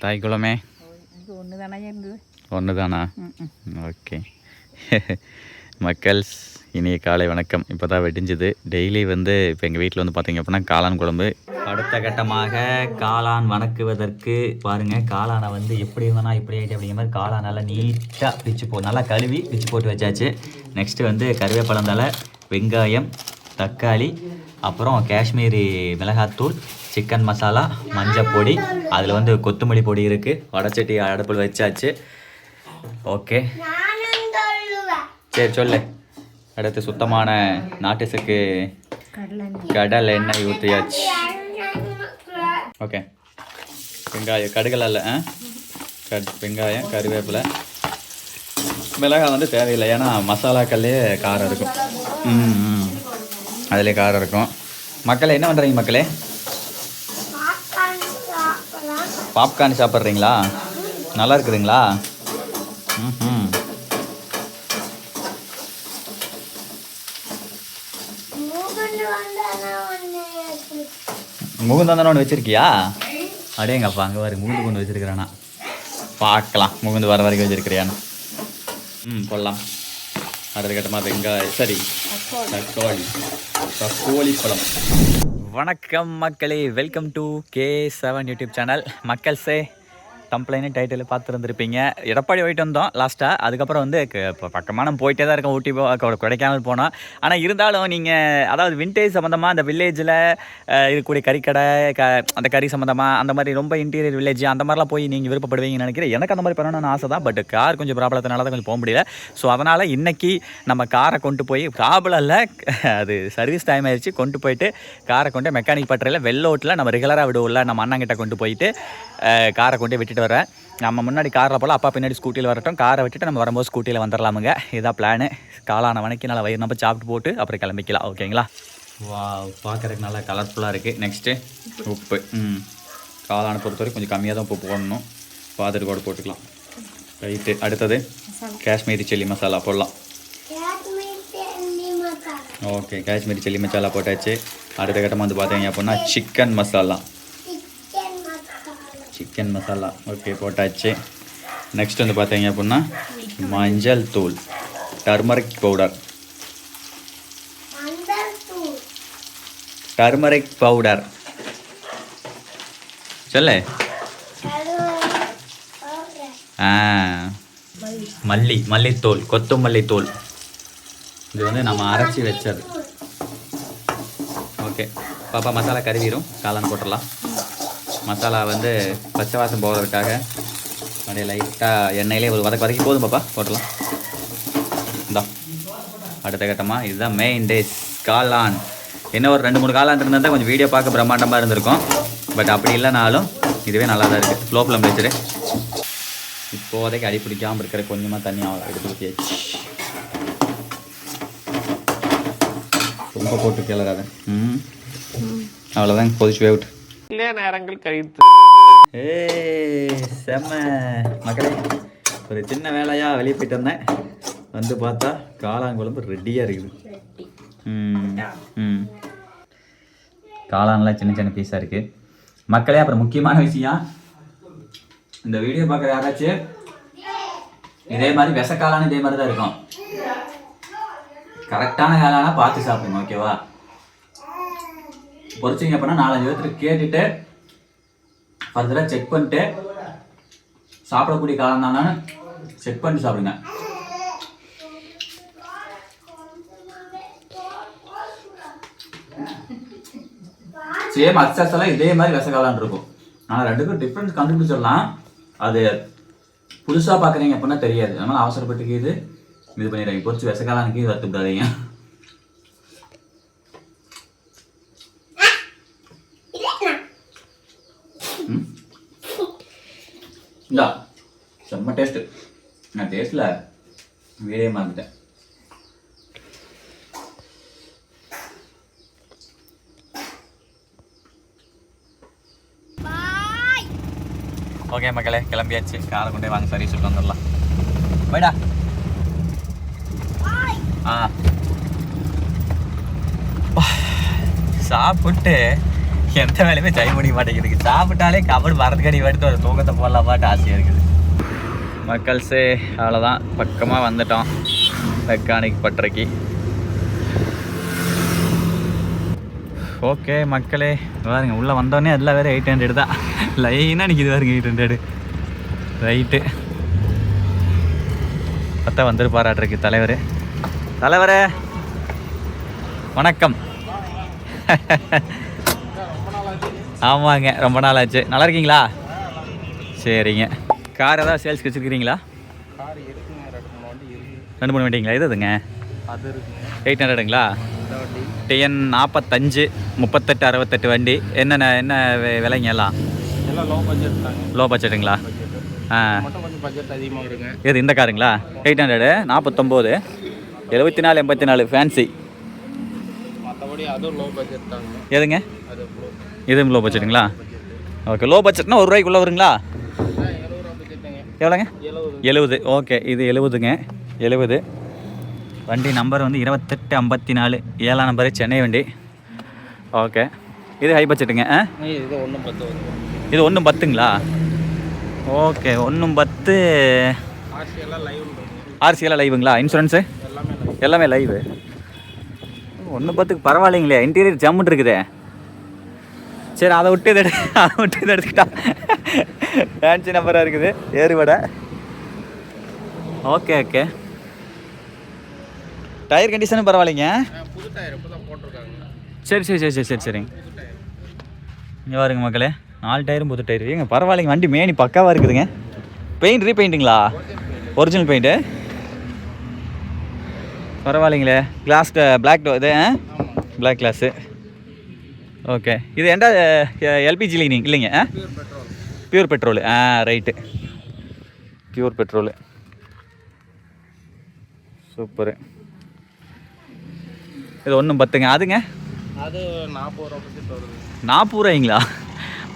தாய் குளமே இது ஒன்று தானே இருந்தது ஒன்று தானா ஓகே. மக்கள்ஸ் இனிய காலை வணக்கம். இப்போ தான் வெடிஞ்சுது. டெய்லி வந்து இப்போ எங்கள் வீட்டில் வந்து பார்த்தீங்க அப்படின்னா காளான் குழம்பு. அடுத்த கட்டமாக காளான் வணக்குவதற்கு பாருங்கள் காளானை வந்து எப்படி இருந்தானா இப்படி ஆகிட்டு அப்படிங்கிற மாதிரி காளான் நல்லா நீட்டாக பிச்சு போ நல்லா கழுவி பிச்சு போட்டு வச்சாச்சு. நெக்ஸ்ட்டு வந்து கருவேப்பிலம் தலை வெங்காயம் தக்காளி அப்புறம் காஷ்மீரி மிளகாத்தூள் சிக்கன் மசாலா மஞ்சள் பொடி அதில் வந்து கொத்தமல்லி பொடி இருக்குது வடச்சட்டி அடுப்பில் வச்சாச்சு. ஓகே. சரி சொல்லு. அடுத்து சுத்தமான நாட்டுசுக்கு கடலை கடல் எண்ணெய் ஊற்றியாச்சு. ஓகே. வெங்காயம் கடுகலால் ஆ? கட் வெங்காயம் கருவேப்பிலை. மிளகாய் வந்து தேவையில்லை ஏன்னா மசாலாக்கள்லேயே காரம் இருக்கும். ம் ம். அதிலே காரம் இருக்கும். மக்களே என்ன பண்ணுறீங்க மக்களே? பாப்கார்ன் சாப்பிட்றீங்களா? நல்லா இருக்குதுங்களா? ம் முகுந்தாந்தானே ஒன்று வச்சிருக்கியா? அடேங்கப்பா அங்கே பாரு முகுந்து கொண்டு வச்சிருக்கிறானா. பார்க்கலாம் முகுந்து வர வரைக்கும் வச்சிருக்கிறியான்னு. ம் போடலாம் அடுத்த கட்டமாக வெங்காயம் சரி தக்காளி. தக்கோலி பழம். வணக்கம் மக்களே. Welcome to K seven YouTube channel மக்கள்ஸே சே டைட்டில் பார்த்துருந்துருப்பீங்க. எடப்பாடி போயிட்டு வந்தோம் லாஸ்ட்டாக அதுக்கப்புறம் வந்து இப்போ பக்கமாக நம்ம போயிட்டே தான் இருக்கோம் ஊட்டி போ கொடைக்கானல் போனோம் ஆனால் இருந்தாலும் நீங்கள் அதாவது விண்டேஜ் சம்மந்தமாக அந்த வில்லேஜில் இருக்கக்கூடிய கறிக்கடை க அந்த கறி சம்மந்தமாக அந்த மாதிரி ரொம்ப இன்டீரியர் வில்லேஜ் அந்த மாதிரிலாம் போய் நீங்கள் விருப்பப்படுவீங்கன்னு நினைக்கிறேன். எனக்கு அந்த மாதிரி பண்ணணும்னு ஆசை தான் பட் கார் கொஞ்சம் ப்ராப்ளத்தினால தான் கொஞ்சம் போக முடியல. ஸோ அதனால் இன்றைக்கி நம்ம காரை கொண்டு போய் ப்ராப்ளம் இல்லை அது சர்வீஸ் டைம் ஆயிடுச்சு கொண்டு போயிட்டு காரை கொண்டு மெக்கானிக் பட்டறையில் வெள்ளோட்டில் நம்ம ரெகுலராக விடுவோம்ல நம்ம அண்ணங்கிட்ட கொண்டு போயிட்டு காரை கொண்டு விட்டுட்டு வரேன் நம்ம முன்னாடி காரில் போல அப்பா பின்னாடி ஸ்கூட்டியில் வரட்டும். காரை விட்டுட்டு நம்ம வரும்போது ஸ்கூட்டியில் வந்துடலாமுங்க இதுதான் பிளானு காளான வணக்கி நல்லா வயிறு நம்ம சாப்பிட்டு போட்டு அப்புறம் கிளம்பிக்கலாம். ஓகேங்களா? வா பார்க்குறதுக்கு நல்லா கலர்ஃபுல்லாக இருக்குது நெக்ஸ்ட்டு உப்பு. ம். காளானை பொறுத்தவரைக்கும் கொஞ்சம் கம்மியாக தான் உப்பு போடணும். பார்த்துட்டு கூட போட்டுக்கலாம். ரைட்டு அடுத்தது காஷ்மீரி சில்லி மசாலா போடலாம். ஓகே காஷ்மீரி சில்லி மசாலா போட்டாச்சு. அடுத்த கட்டமாக வந்து பார்த்தீங்க அப்படின்னா chicken masala. Chicken masala okay போட்டாச்சு. நெக்ஸ்ட் வந்து பார்த்தீங்க அப்படின்னா மஞ்சள் தூள். டர்மரிக் பவுடர் டர்மரிக் பவுடர் சொல்லு. மல்லி மல்லித்தூள் கொத்தமல்லி தூள் இது வந்து நம்ம அரைச்சி வச்சது. ஓகே பாப்பா மசாலா கருவிடும் காளான் போட்டுடலாம். மசாலா வந்து பச்சை வாசம் போகிறதுக்காக அப்படியே லைட்டாக எண்ணெயிலே ஒரு வதக்க வதக்கி போதும் பாப்பா போட்டுடலாம். இந்தா அடுத்த கட்டமாக இதுதான் மெயின் டேஸ் காளான். இன்னும் ஒரு ரெண்டு மூணு காளான் இருந்தால் தான் கொஞ்சம் வீடியோ பார்க்க பிரம்மாண்டமாக இருந்திருக்கும். பட் அப்படி இல்லைனாலும் இதுவே நல்லா தான் இருக்குது ஸ்லோ ஃப்ளம் வச்சுரு இப்போதைக்கு அடி பிடிக்காமல் இருக்கிற கொஞ்சமாக தண்ணி எடுத்து ஊற்றியாச்சு ரொம்ப போட்டு கிளறாத. ம். அவ்வளோதான் கொதிச்சு வேவிட்டு சில நேரங்கள் கழித்து. செம்ம மக்களே ஒரு சின்ன வேலையாக வெளியே போயிட்டு வந்தேன். வந்து பார்த்தா காளான் குழம்பு ரெடியாக இருக்குது. ம் ம். காளான்லாம் சின்ன சின்ன பீஸாக இருக்குது மக்களே அப்புறம் முக்கியமான விஷயம் இந்த வீடியோ பார்க்குற யாராச்சும் இதே மாதிரி விச காளான் இதே மாதிரி தான் இருக்கும் கரெக்டான காளானா பார்த்து சாப்பிடுங்க ஓகேவா பொறிச்சிங்க அப்படின்னா நாலஞ்சு பேர்த்துட்டு கேட்டுட்டு ஃபர்தராக செக் பண்ணிட்டு சாப்பிடக்கூடிய காலம் தானே செக் பண்ணிட்டு சாப்பிடுங்க. சேம் அக்சஸ் எல்லாம் இதே மாதிரி விசகாலான் இருக்கும். ஆனால் ரெண்டுக்கும் டிஃப்ரெண்ட் கண்டுபிடிச்சிடலாம் அது புதுசாக பார்க்குறீங்க அப்படின்னா தெரியாது. அதனால் அவசரப்பட்டுக்கு இது இது பண்ணிடுறீங்க பொறிச்சு விசகாலானுக்கு இது வருத்தப்படாதீங்க ம் இந்தா செம்ம டேஸ்ட்டு நான் டேஸ்ட்டில் வீடே மறந்துட்டேன். ஓகே மக்களே கிளம்பியாச்சு. காரை கொண்டே வாங்க சரி சொல்லிட்டு வந்துடலாம். போய்டா. ஆ. சாப்பிட்டு எந்த வேலையுமே செய்ய முடிய மாட்டேங்குது சாப்பிட்டாலே கபடி மரத்துக்கடி எடுத்து ஒரு தூக்கத்தை போடலாம் பாட்டு ஆசையாக இருக்குது. மக்கள்ஸே அவ்வளோதான். பக்கமாக வந்துட்டோம். மெக்கானிக் பட்டறைக்கு. ஓகே மக்களே. பாருங்க உள்ளே வந்தோடனே எல்லாம் வேறு எயிட் ஹண்ட்ரட் தான். லைனாக நிற்கிது பாருங்க எயிட் ஹண்ட்ரடு ரைட்டு பத்தா வந்துருப்பாராட்ருக்கு தலைவர். தலைவரே. வணக்கம். ஆமாங்க ரொம்ப நாள் ஆச்சு நல்லா இருக்கீங்களா? சரிங்க. கார் ஏதாவது சேல்ஸ்க்கு வச்சுருக்கிறீங்களா? கார் இருக்குங்க. ரெண்டு மூணு வண்டி இருக்கு. ரெண்டு மூணு வண்டிங்களா? இது எதுங்க? அது இருக்குங்க. எயிட் ஹண்ட்ரடுங்களா? டிஎன் நாற்பத்தஞ்சு முப்பத்தெட்டு அறுபத்தெட்டு வண்டி. என்னென்ன என்ன விலைங்க எல்லாம்? எல்லாம் லோ பட்ஜெட் தாங்க. லோ பட்ஜெட்டுங்களா பட்ஜெட் ஆ. கொஞ்சம் பட்ஜெட் அதிகமாக வருங்க. இது இந்த காருங்களா? எயிட் ஹண்ட்ரடு நாற்பத்தொம்போது எழுபத்தி நாலு எண்பத்தி நாலு ஃபேன்சி மற்றபடி அதுவும் லோ பட்ஜெட் தாங்க. எதுங்க? இதுவும் லோ பட்ஜெட்டுங்களா ஓகே லோ பட்ஜெட்னா ஒரு ரூபாய்க்குள்ளே வருங்களா? எவ்வளோங்க? எழுபது ஓகே இது எழுபதுங்க எழுபது வண்டி நம்பர் வந்து இருபத்தெட்டு ஐம்பத்தி நாலு ஏழாம் நம்பரு சென்னை வண்டி. ஓகே. இது ஹை பட்ஜெட்டுங்க ஆ? இது ஒன்றும் பத்து இது ஒன்றும் பத்துங்களா? ஓகே ஒன்றும் பத்து. ஆர்சி எல்லாம் லைவ் ஆர்சிஎல்லாம் லைவுங்களா இன்சூரன்ஸு எல்லாமே லைவ் எல்லாமே லைவு ஒன்று பத்துக்கு பரவாயில்லைங்களே. இன்டீரியர் ஜம்முன்னு இருக்குதே சரி அதை விட்டு இதை அதை விட்டு இதை எடுத்துக்கிட்டா ஃபேன்சி நம்பராக இருக்குது. ஏறுவடை ஓகே ஓகே டயர் கண்டிஷனும் பரவாயில்லைங்க. புது சரி சரி சரி சரி சரி சரிங்க. இங்கே பாருங்க மக்களே நாலு டயரும் புது டயர் ஏங்க பரவாயில்லைங்க வண்டி மேனி பக்காவாக இருக்குதுங்க. பெயிண்ட் ரீபெயிண்ட்டுங்களா ஒரிஜினல் பெயிண்ட்டு பரவாயில்லைங்களே. கிளாஸ் பிளாக் uh, இது பிளாக் கிளாஸு ஓகே இது ஏண்டா எல்பிஜி லீனிங் இல்லைங்க பியூர் பெட்ரோல் ஆ ரைட்டு பியூர் பெட்ரோலு சூப்பரு இது ஒன்றும் பத்துங்க. அதுங்க? அது நாற்பது ரூபா நாற்பது ரூபாய்ங்களா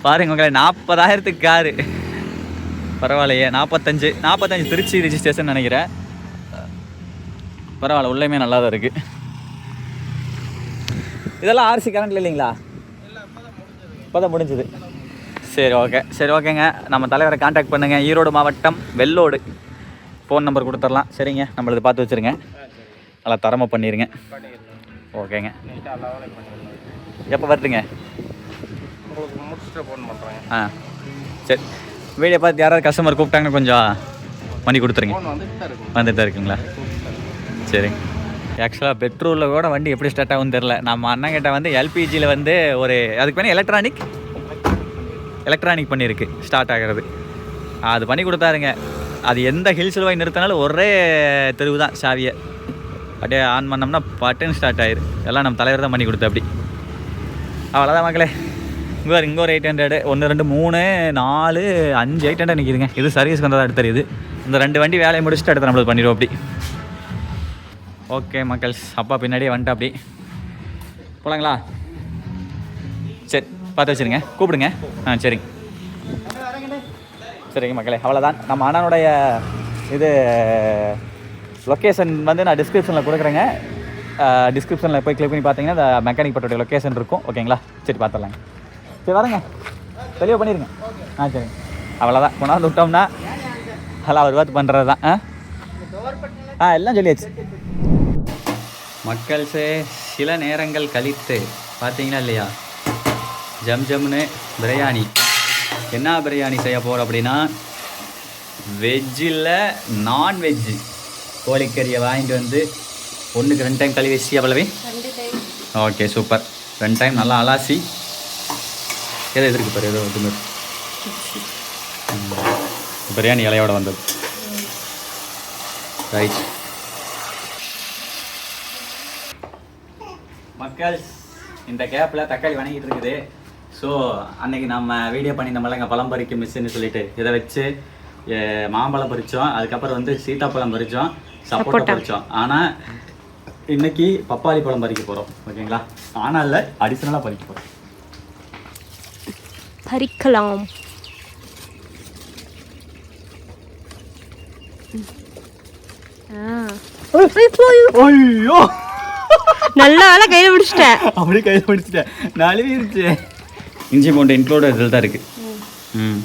பாருங்க மக்களே நாற்பதாயிரத்துக்கு காரு. பரவாயில்லையே. நாற்பத்தஞ்சு நாற்பத்தஞ்சு திருச்சி ரிஜிஸ்ட்ரேஷன் நினைக்கிறேன். பரவாயில்ல உள்ளேயுமே நல்லா தான் இருக்குது இதெல்லாம் ஆர்சி கரண்ட்ல இல்லைங்களா? இப்போ தான் முடிஞ்சது. சரி ஓகே சரி ஓகேங்க நம்ம தலைவரை காண்டாக்ட் பண்ணுங்கள் ஈரோடு மாவட்டம் வெள்ளோடு. ஃபோன் நம்பர் கொடுத்துடலாம். சரிங்க. நம்மளது பார்த்து வச்சுருங்க. நல்லா தரமாக பண்ணிடுங்க ஓகேங்க எப்போ வருதுங்க உங்களுக்கு முடிச்சுட்டு ஃபோன் பண்ணுறேங்க ஆ. சரி. வீடியோ பார்த்து யாராவது கஸ்டமர் கூப்பிட்டாங்கன்னா கொஞ்சம் பண்ணி கொடுத்துருங்க. வந்துட்டு தான் இருக்குங்களா? சரி ஆக்சுவலாக பெட்ரோலில் கூட வண்டி எப்படி ஸ்டார்ட் ஆகும்னு தெரில நம்ம அண்ணன் கிட்ட வந்து எல்பிஜியில் வந்து ஒரு அதுக்கு வேணால் எலக்ட்ரானிக் எலக்ட்ரானிக் பண்ணியிருக்கு ஸ்டார்ட் ஆகிறது. அது பண்ணி கொடுத்தாருங்க. அது எந்த ஹில்ஸில் போய் நிறுத்தினாலும் ஒரே தெருவு தான் சாவியை. அப்படியே ஆன் பண்ணோம்னா பட்டுன்னு ஸ்டார்ட் ஆயிரு. எல்லாம் நம்ம தலைவர் தான் பண்ணி கொடுத்தா அப்படி. அவ்வளோதான் மக்களே. இங்கே ஒரு இங்கே ஒரு எயிட் ஹண்ட்ரடு ஒன்று ரெண்டு மூணு நாலு அஞ்சு எயிட் ஹண்ட்ரட் நிற்கிதுங்க இது சர்வீஸ்க்கு வந்ததாக எடுத்து தெரியுது. இந்த ரெண்டு வண்டி வேலையை முடிச்சுட்டு எடுத்து நம்மளுக்கு பண்ணிடுவோம் அப்படி. ஓகே மக்கள்ஸ் அப்பா பின்னாடியே வந்துட்டு அப்படி. போகலாங்களா சரி. பார்த்து வச்சுருங்க. கூப்பிடுங்க. ஆ சரிங்க சரிங்க மக்களே அவ்வளோதான் நம்ம அண்ணனுடைய இது லொக்கேஷன் வந்து நான் டிஸ்கிரிப்ஷனில் கொடுக்குறேங்க. டிஸ்கிரிப்ஷனில் போய் கிளிக் பண்ணி பார்த்தீங்கன்னா இந்த மெக்கானிக் பட்டோடைய லொக்கேஷன் இருக்கும். ஓகேங்களா? சரி பார்த்துடலாங்க. சரி வரேங்க. தெளிவாக பண்ணிடுங்க ஆ சரிங்க அவ்வளோதான் கொண்டாந்து விட்டோம்னா அதெல்லாம் ஒரு பார்த்து பண்ணுறது தான். ஆ? ஆ எல்லாம் சொல்லியாச்சு. மக்கள்ஸே சில நேரங்கள் கழித்து பார்த்தீங்களா இல்லையா? ஜம் ஜம்னு பிரியாணி. என்ன பிரியாணி செய்ய போகிறோம் அப்படின்னா வெஜ்ஜில் நான்வெஜ்ஜு கோழிக்கறியை வாங்கிட்டு வந்து ஒன்றுக்கு ரெண்டு டைம் கழுவி வச்சு அவ்வளவே ஓகே சூப்பர் ரெண்டு டைம் நல்லா அலாசி. ஏதோ எதிர்க்கு பாரு ஏதோ ம். பிரியாணி இலையோட வந்தது. ரைட் மக்கள் இந்த கேப்பில் தக்காளி வணங்கிட்டு இருக்குது. ஸோ அன்னைக்கு நம்ம வீடியோ பண்ணியிருந்தோம்லங்க பழம் பறிக்கும் மிஸ்ஸுன்னு சொல்லிட்டு இதை வச்சு மாம்பழம் பறித்தோம் அதுக்கப்புறம் வந்து சீத்தாப்பழம் பறித்தோம் சப்போட்டா பறித்தோம் ஆனால் இன்னைக்கு பப்பாளி பழம் பறிக்க போகிறோம் ஓகேங்களா? ஆனால் இல்லை அடிஷ்னலாக பறிக்க போகிறோம் பறிக்கலாம். நல்ல கையில பிடிச்சிட்டேன். அப்படி கையில் பிடிச்சிட்டேன். நழுவிருச்சு இஞ்சி பூண்டு இன்க்ளூட் இதில் தான் இருக்குது ம்.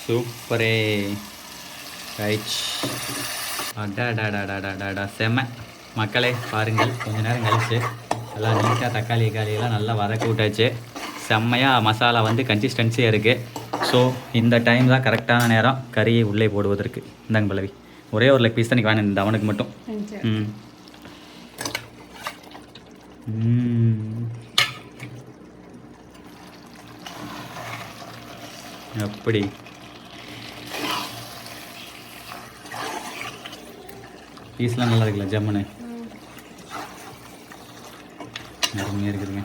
சூப்பரே. ரைட். அடாடாடாடாடாடா செம மக்களே பாருங்கள் கொஞ்ச நேரம் கழிச்சு எல்லாம் நீட்டாக தக்காளி காலியெல்லாம் நல்லா வதக்க விட்டாச்சு செம்மையாக மசாலா வந்து கன்சிஸ்டன்சியாக இருக்குது ஸோ இந்த டைம் தான் கரெக்டான நேரம் கறியை உள்ளே போடுவதற்கு இந்தாங்க பல்லவி ஒரே ஒரு லெக் பீஸ் தான் எனக்கு வேணும் அவனுக்கு மட்டும். அப்படி. பீஸ்லாம் நல்லா இருக்குல்ல ஜம்முன்னு அருமையாக இருக்குதுங்க.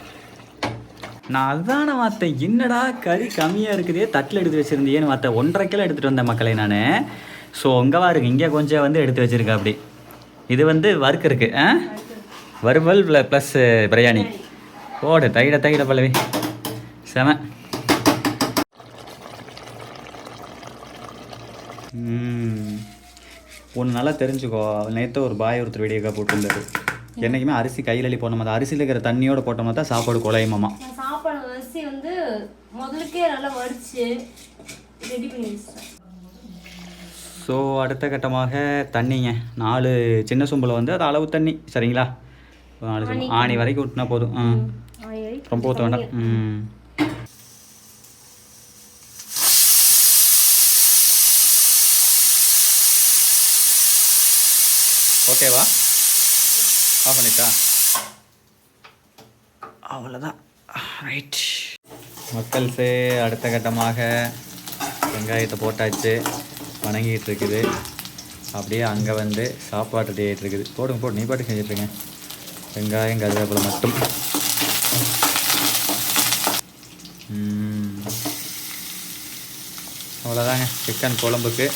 நான் அதுதானே பார்த்தேன் என்னடா கறி கம்மியாக இருக்குதே தட்டில் எடுத்து வச்சுருந்தியேன்னு பார்த்தேன் ஒன்றரை கிலோ எடுத்துகிட்டு வந்தேன் மக்களே நான். ஸோ இங்கே பாருங்க இங்கே கொஞ்சம் வந்து எடுத்து வச்சுருக்கேன் அப்படி. இது வந்து ஒர்க் இருக்கு ஆ? வறுவல் ப்ளஸ் பிரியாணி. போடு தைட தைட பல்லவி. செம. ஒன்று நல்லா தெரிஞ்சுக்கோ. நேற்று ஒரு பாய் ஒருத்தர் வீடியோக்காக போட்டிருந்தாரு. என்றைக்குமே அரிசி கையில் அள்ளி போட்டோம் அது அரிசியில் இருக்கிற தண்ணியோட போட்டோம்னா தான் சாப்பாடு குழையுமாமா சாப்பாடு அரிசி வந்து முதலுக்கே நல்லா வடிச்சு ரெடி பண்ணி ஸோ அடுத்த கட்டமாக தண்ணிங்க. நாலு சின்ன சொம்பில் வந்து அது அளவு தண்ணி சரிங்களா? நாலு சொம்பு. ஆணி வரைக்கும் ஊற்றினா போதும். ஆ ரொம்ப ஊற்ற வேண்டாம் ம். ஓகேவா? ஆஃப் பண்ணிட்டா? அவ்வளோதான். ரைட் மக்கள்ஸு அடுத்த கட்டமாக வெங்காயத்தை போட்டாச்சு. வணங்கிட்டு இருக்குது அப்படியே அங்கே வந்து சாப்பாடு ரெடி ஆகிட்டு இருக்குது போடுங்க போடு. நீ பாட்டு செஞ்சுட்ருங்க. வெங்காயம் கருவேப்பிலை மட்டும். அவ்வளோதாங்க. சிக்கன் குழம்புக்கு.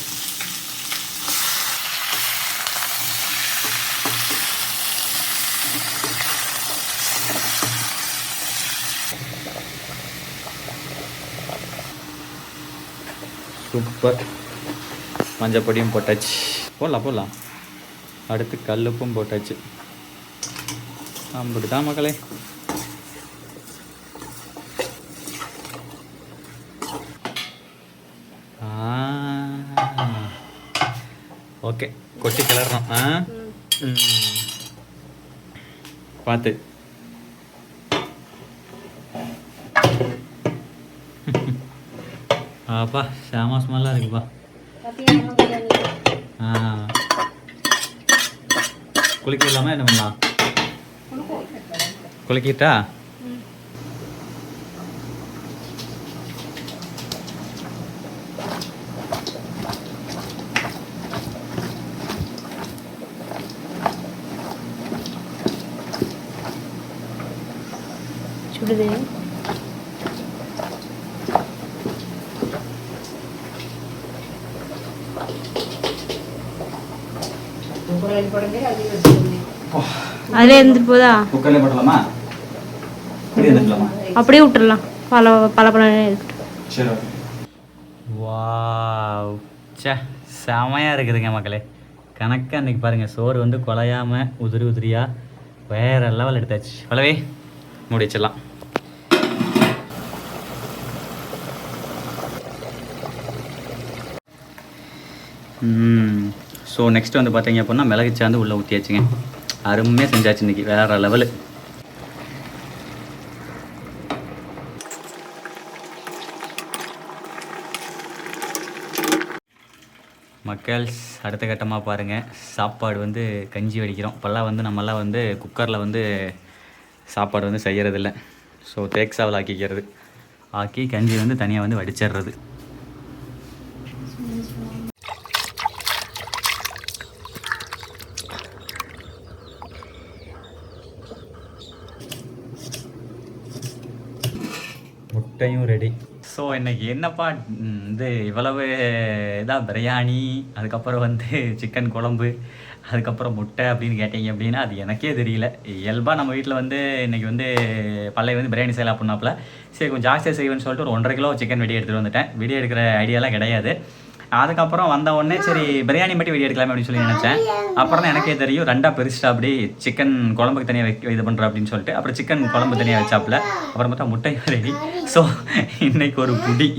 சூப்பர். மஞ்சப்பொடியும் போட்டாச்சு. போடலாம் போடலாம். அடுத்து கல்லுப்பும் போட்டாச்சு. அப்படி தான் மக்களே. ஓகே கொட்டி கிளறணும். ஆ. பார்த்து. ஆப்பா சாமா ஸ்மெல்லாக இருக்குப்பா. குளிக்க இல்லாமல் என்ன பண்ணலாம் குளிக்கிட்டா சுடுது அதிலே இருந்துட்டு போதா குக்கரில் எடுத்துக்கலாமா அப்படியே விட்டுறலாம். பல பல பழம் இருக்கட்டும் சரி வாவ். சே செமையாக இருக்குதுங்க மக்களே. கணக்காக அன்றைக்கி பாருங்கள் சோறு வந்து குலையாமல் உதிரி உதிரியாக வேற லெவல் எடுத்தாச்சு. பலவே மூடி வச்சிடலாம். ஸோ நெக்ஸ்ட் வந்து பார்த்தீங்க அப்படின்னா மிளகு சாந்து உள்ளே ஊற்றியாச்சுங்க அருமையாக செஞ்சாச்சு இன்னைக்கு. வேறு லெவலு மக்கள்ஸ் அடுத்த கட்டமாக பாருங்கள் சாப்பாடு வந்து கஞ்சி வடிக்கிறோம். இப்போல்லாம் வந்து நம்மலாம் வந்து குக்கரில் வந்து சாப்பாடு வந்து செய்கிறதில்ல ஸோ தேக்ஸாவில் ஆக்கிக்கிறது. ஆக்கி கஞ்சி வந்து தனியாக வந்து வடிச்சிடுறது முட்டையும் ரெடி ஸோ இன்னைக்கு என்னப்பா இது இவ்வளவு இதாக பிரியாணி அதுக்கப்புறம் வந்து சிக்கன் குழம்பு அதுக்கப்புறம் முட்டை அப்படின்னு கேட்டீங்க அப்படின்னா அது எனக்கே தெரியல. இயல்பாக நம்ம வீட்டில் வந்து இன்னைக்கு வந்து பல்லை வந்து பிரியாணி செய்யலாம் அப்படின்னாப்புல. சரி கொஞ்சம் ஜாஸ்தியாக செய்வேன்னு சொல்லிட்டு ஒரு ஒன்றரை கிலோ சிக்கன் வெடி எடுத்துகிட்டு வந்துட்டேன். வெடி எடுக்கிற ஐடியாலாம் கிடையாது. அதுக்கப்புறம் வந்த உடனே சரி பிரியாணி மட்டும் வெளியே எடுக்கலாமே அப்படின்னு சொல்லி நினச்சேன். அப்புறம் தான் எனக்கே தெரியும் ரெண்டாக பிரிச்சுட்டா அப்படி சிக்கன் குழம்புக்கு தனியாக வைக்க இது பண்ணுற அப்படின்னு சொல்லிட்டு அப்புறம் சிக்கன் குழம்பு தனியாக வச்சாப்புல. அப்புறம் பார்த்தா முட்டை ரெடி ஸோ இன்னைக்கு ஒரு புடி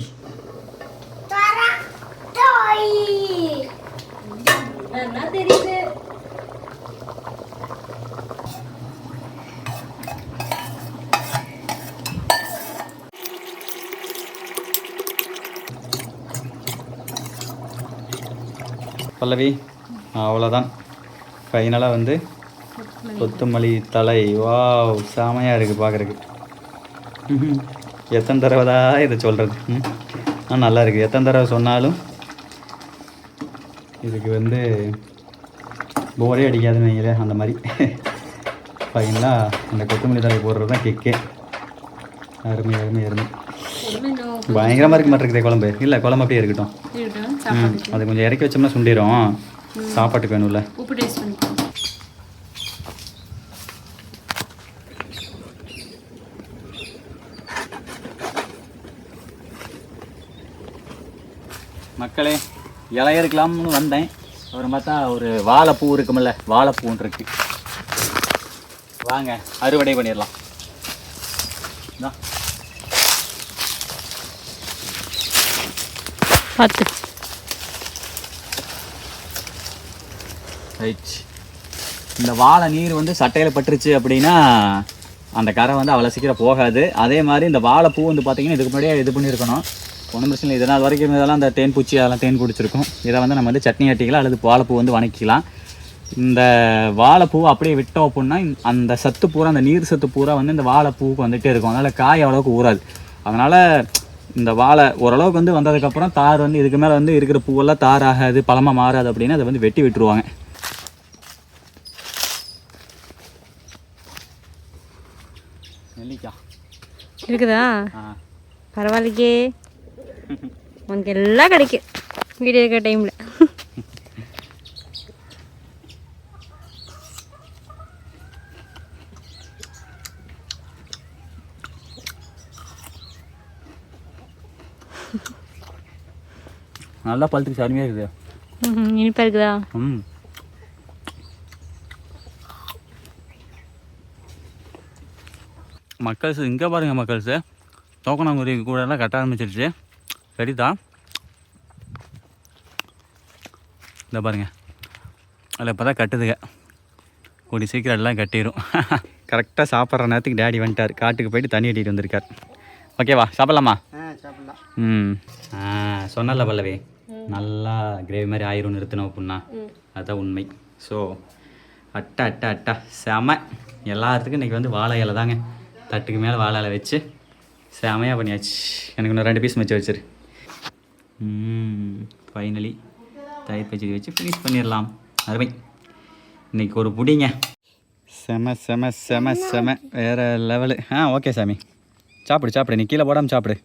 என்ன தெரியுது பல்லவி அவ்வளோதான் ஃபைனலாக வந்து கொத்தமல்லி தலை வாவ் செமையாக இருக்குது பார்க்குறக்கு எத்தனை தடவை தான் இதை சொல்கிறது ஆ நல்லா இருக்குது எத்தனை தடவை சொன்னாலும் இதுக்கு வந்து போரே அடிக்காதுன்னு வைங்களேன் அந்த மாதிரி. ஃபைனலாக அந்த கொத்தமல்லி தலை போடுறது தான் கிக்கே அருமை அருமை அருமை. பயங்கரமாக இருக்க மாட்டேங்குதே குழம்பு. இல்லை குழம்பு அப்படியே இருக்கட்டும். அது கொஞ்சம் இறக்கி வச்சோம்னா சுண்டிரும். சாப்பாட்டுக்கு வேணும்ல. உப்பு டேஸ்ட் பண்ணிக்கோ மக்களே இலைய இருக்கலாம்னு வந்தேன். அப்புறம் பார்த்தா ஒரு வாழைப்பூ இருக்குமில்ல வாழைப்பூன்னு இருக்கு. வாங்க அறுவடை பண்ணிடலாம். பார்த்து. ரைட் இந்த வாழை நீர் வந்து சட்டையில் பட்டுருச்சு அப்படின்னா அந்த கரை வந்து அவ்வளோ சீக்கிரம் போகாது. அதே மாதிரி இந்த வாழைப்பூ வந்து பார்த்திங்கன்னா இதுக்கு முன்னாடியே இது பண்ணியிருக்கணும். ஒன்றும் பிரச்சனை இல்லை. இதனால் வரைக்கும் இதெல்லாம் அந்த தேன் பூச்சி அதெல்லாம் தேன் குடிச்சிருக்கும். இதை வந்து நம்ம வந்து சட்னி ஆட்டிக்கலாம் அல்லது வாழைப்பூ வந்து வணக்கிக்கலாம். இந்த வாழைப்பூ அப்படியே விட்டோம் அப்படின்னா அந்த சத்து பூரா அந்த நீர் சத்து பூரா வந்து இந்த வாழைப்பூவுக்கு வந்துகிட்டே இருக்கும். அதனால் காய் அவ்வளோக்கு ஊறாது. அதனால் இந்த வாழை ஓரளவுக்கு வந்து வந்ததுக்கப்புறம் தார் வந்து இதுக்கு மேலே வந்து இருக்கிற பூவெல்லாம் தார் ஆகாது பழமாக மாறாது அப்படின்னா அதை வந்து வெட்டி விட்டுருவாங்க. இருக்குதா? பரவாயில்லையே. உனக்கு எல்லாம் கிடைக்கும் வீடியோ இருக்க டைமில் நல்லா பழுத்துக்கு அருமையாக இருக்குது. இனிப்பாக இருக்குதா? ம். மக்கள்ஸ் இங்கே பாருங்க மக்கள்ஸு தோக்கணாங்குருவி கூட எல்லாம் கட்ட ஆரம்பிச்சிருச்சு. சரிதான் இந்த பாருங்க. அதில் இப்போ தான் கட்டுதுங்க கூடி சீக்கிரம் எல்லாம் கட்டிடும் கரெக்டாக சாப்பிட்ற நேரத்துக்கு டேடி வந்துட்டார். காட்டுக்கு போயிட்டு தண்ணி கட்டிட்டு வந்திருக்கார். ஓகேவா சாப்பிட்லாமா? ம். சொன்னல பல்லவி. நல்லா கிரேவி மாதிரி ஆயிரும் நிறுத்தணும் அப்படின்னா. அதுதான் உண்மை. ஸோ அட்டா அட்டா அட்டா. செம. எல்லாத்துக்கும் இன்றைக்கி வந்து வாழை இலை தாங்க தட்டுக்கு மேலே வாழை வச்சு செமையாக பண்ணியாச்சு. எனக்கு இன்னும் ரெண்டு பீஸ் வச்சு வச்சிரு. ஃபைனலி தயிர் பச்சடி வச்சு ஃபினிஷ் பண்ணிடலாம் அருமை. இன்னைக்கு ஒரு புடிங்க. செம செம செம செம. வேறு லெவலு ஆ ஓகே சாமி. சாப்பிடு சாப்பிடு. நீ கீழே போடாமல் சாப்பிடு.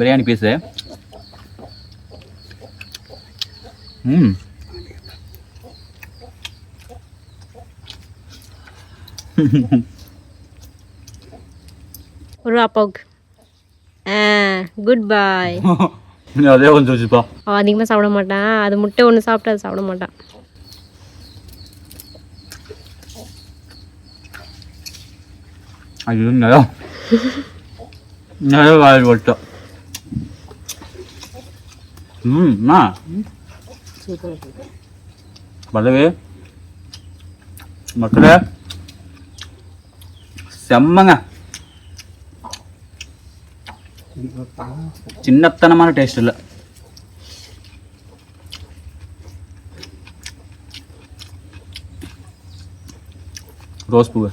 பிரியாணி பீஸு ம் குட் பாய் அதே கொஞ்சம் வச்சுப்பா. அவன் அதிகமாக சாப்பிட மாட்டான் அது முட்டை ஒன்று சாப்பிட்டு அது சாப்பிட மாட்டான் ஐயோ நல்லா நல்லா வாயில் வட்டோம் ம் அண்ணா பல்லவி. மக்களே. செம்மங்க. சின்னத்தனமான டேஸ்ட் இல்லை. ரோஸ் பூவு.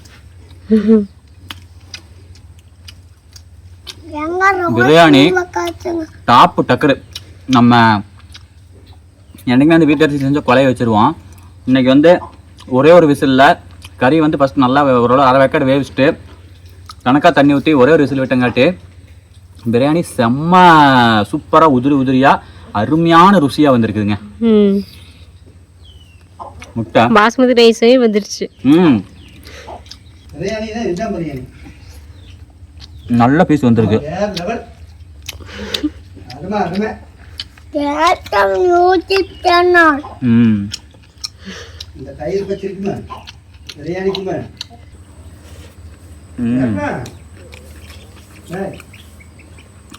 பிரியாணி டாப்பு டக்கரு நம்ம என்னைக்குமே வந்து வீட்டில் செஞ்ச கொலையை வச்சுருவோம். இன்னைக்கு வந்து ஒரே ஒரு விசிலில் கறி வந்து ஃபஸ்ட் நல்லா ஓரளவு அரை வேக்காடு வேவிச்சிட்டு கணக்காக தண்ணி ஊற்றி ஒரே ஒரு விசில் விட்டங்காட்டி பிரியாணி செம்ம சூப்பராக உதிரி உதிரியாக அருமையான ருசியாக வந்திருக்குதுங்க. ம். முட்டை. பாஸ்மதி ரைஸே வந்துருச்சு. ம். நல்ல பீஸ் வந்திருக்கு. ம். இந்த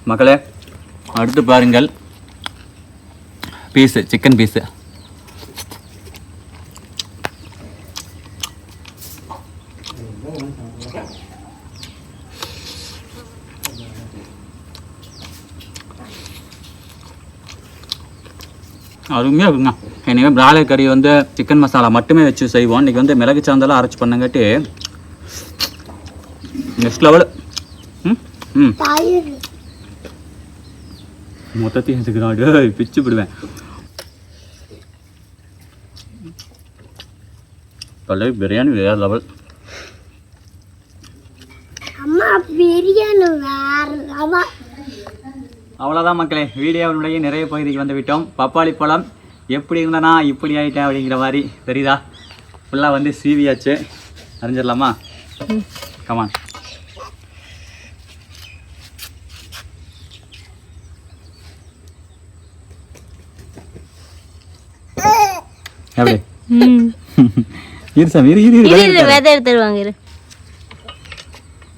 மக்களே அடுத்து பாருங்கள் பீஸு சிக்கன் பீஸு அருமையாக இருக்குங்க எனவே பிராய்லர் கறி வந்து சிக்கன் மசாலா மட்டுமே வச்சு செய்வோம். இன்றைக்கி வந்து மிளகு சாந்தெல்லாம் அரைச்சி பண்ணங்காட்டி நெக்ஸ்ட் லெவல் ம்? ம். மொத்தத்தையும் எடுத்துக்கிறான். பிச்சு விடுவேன் பல்லவி பிரியாணி வேறு லெவல் அவ்வளோதான் மக்களே. வீடியோவினுடைய நிறைய பகுதிக்கு வந்து விட்டோம் பப்பாளி பழம் எப்படி இருந்தனா இப்படி ஆயிட்டேன் அப்படிங்கிற மாதிரி. தெரியுதா? ஃபுல்லாக வந்து சீவியாச்சு அறிஞ்சிடலாமா கமான் எப்படி? ம். இரு சாமி இரு இரு இரு இரு வெளிய இரு எடுத்தாரு. விதை எடுத்துருவாங்க இரு.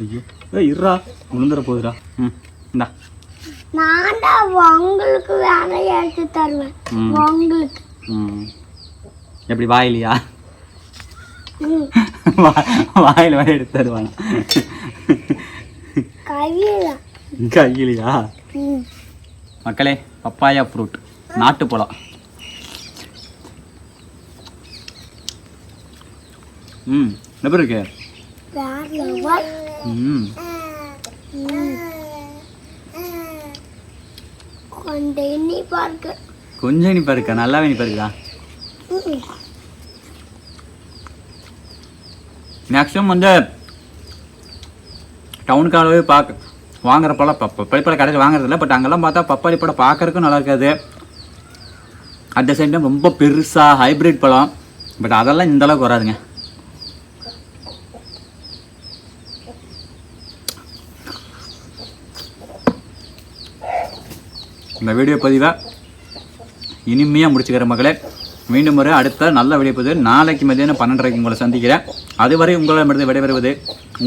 ஐயோ. ஏய் இருடா. விழுந்துற போகுதுடா. ம் இந்தா. நான்டா உங்களுக்கு வேலை எடுத்து தருவேன். உங்களுக்கு. எப்படி வாயிலையா? வாயில் வரை எடுத்து தருவாங்க. கையில. கையிலையா? மக்களே பப்பாயா ஃப்ரூட் நாட்டுப்பழம் ம். எப்படி இருக்கு? ம். கொஞ்சம் இனிப்பா இருக்கு கொஞ்சம் இனிப்பா இருக்கா நல்லாவே இனிப்பா இருக்குதா மேக்ஸிமம் வந்து டவுனுக்காகவே பார்க்க வாங்குற பழம் ப பப்பாளி பழம் கடையில் வாங்குறது இல்லை பட் அங்கெல்லாம் பார்த்தா பப்பாளி பழம் பார்க்கறதுக்கும் நல்லா இருக்காது. அட் த சேம் டைம் ரொம்ப பெருசாக ஹைப்ரிட் பழம். பட் அதெல்லாம் இந்த அளவுக்கு வராதுங்க. இந்த வீடியோ பதிவை இனிமையாக முடிச்சுக்கிற மகளே. மீண்டும் ஒரு அடுத்த நல்ல வீடியோ பதிவு நாளைக்கு மதியானம் பன்னெண்டரைக்கு உங்களை சந்திக்கிறேன். அதுவரை உங்களிடமிருந்து விடைபெறுவது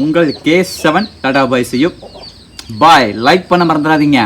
உங்கள் கே செவன் டாடா பாய் செய்யும் பாய். லைக் பண்ண மறந்துடாதீங்க.